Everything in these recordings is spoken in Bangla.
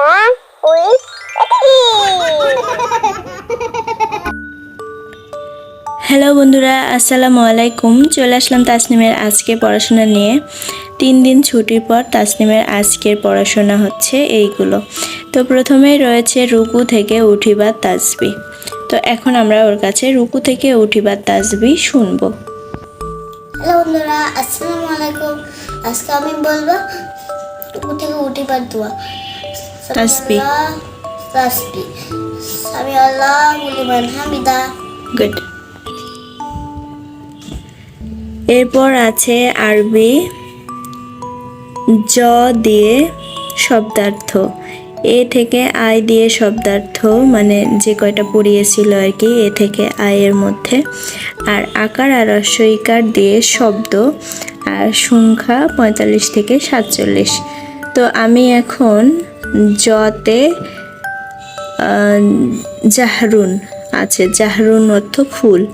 with হ্যালো বন্ধুরা, আসসালামু আলাইকুম। চলে আসলাম তাসনিমের আজকে পড়াশোনা নিয়ে। তিন দিন ছুটির পর তাসনিমের আজকের পড়াশোনা হচ্ছে এইগুলো। তো প্রথমেই রয়েছে রুকু থেকে উঠিবার তাসবি। তো এখন আমরা ওর কাছে রুকু থেকে উঠিবার তাসবি শুনব। হ্যালো বন্ধুরা, আসসালামু আলাইকুম। আজকে আমি বলব উপর থেকে উঠিবার দোয়া। তাসবিহ। তাসবি সামি আল্লাহ মুলিমান হামিদা গুড এরপর আছে আরবি জ দিয়ে শব্দার্থ। এ থেকে আয় দিয়ে শব্দার্থ মানে যে কয়টা পড়িয়েছিল আর কি এ থেকে আয়ের মধ্যে। আর আকার আর রস্বইকার দিয়ে শব্দ আর সংখ্যা পঁয়তাল্লিশ থেকে সাতচল্লিশ। তো আমি এখন জতে জাহরুন আছে। জাহরুন অর্থ ফুল।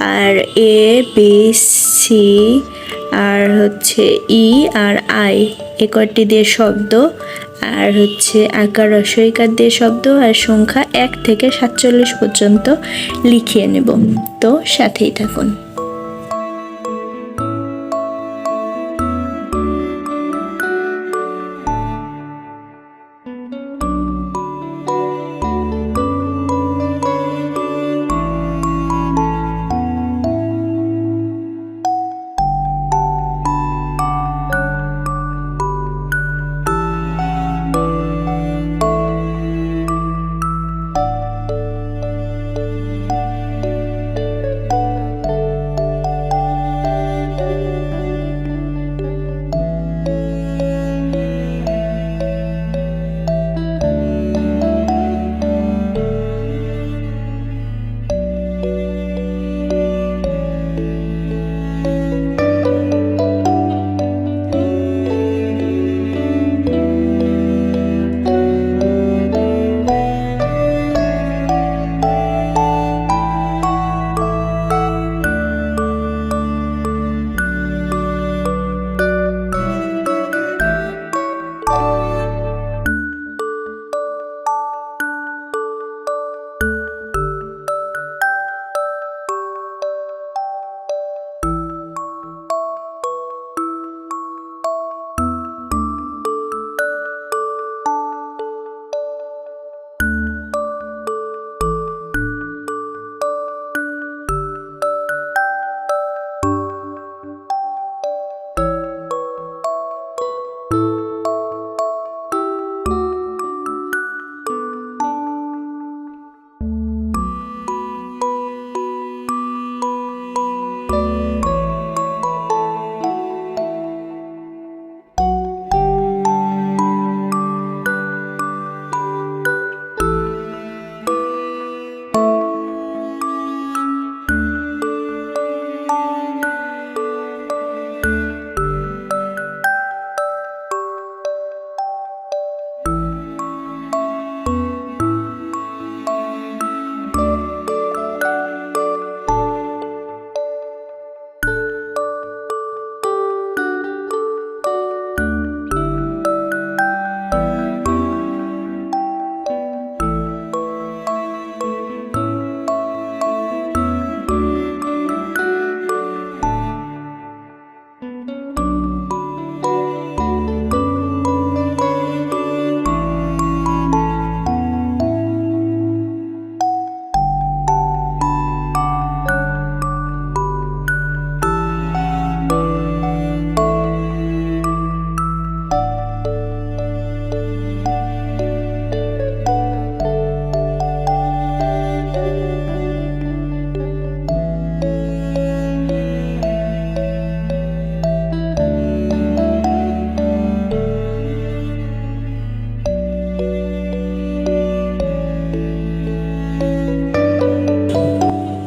আর এ, বি, সি, আর হচ্ছে ই আর আই। এ কয়টি দিয়ে শব্দ? আর হচ্ছে আকার রসইকার দিয়ে শব্দ। আর সংখ্যা এক থেকে সাতচল্লিশ পর্যন্ত লিখিয়ে নেব। তো সাথেই থাকুন।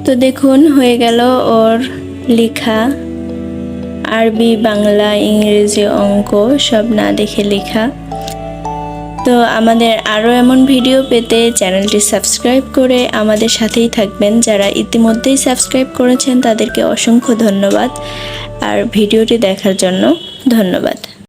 তো দেখুন, হয়ে গেল ওর লেখা। আরবি, বাংলা, ইংরেজি অঙ্ক সব না দেখে লেখা। তো আমাদের আরও এমন ভিডিও পেতে চ্যানেলটি সাবস্ক্রাইব করে আমাদের সাথেই থাকবেন। যারা ইতিমধ্যেই সাবস্ক্রাইব করেছেন, তাদেরকে অসংখ্য ধন্যবাদ। আর ভিডিওটি দেখার জন্য ধন্যবাদ।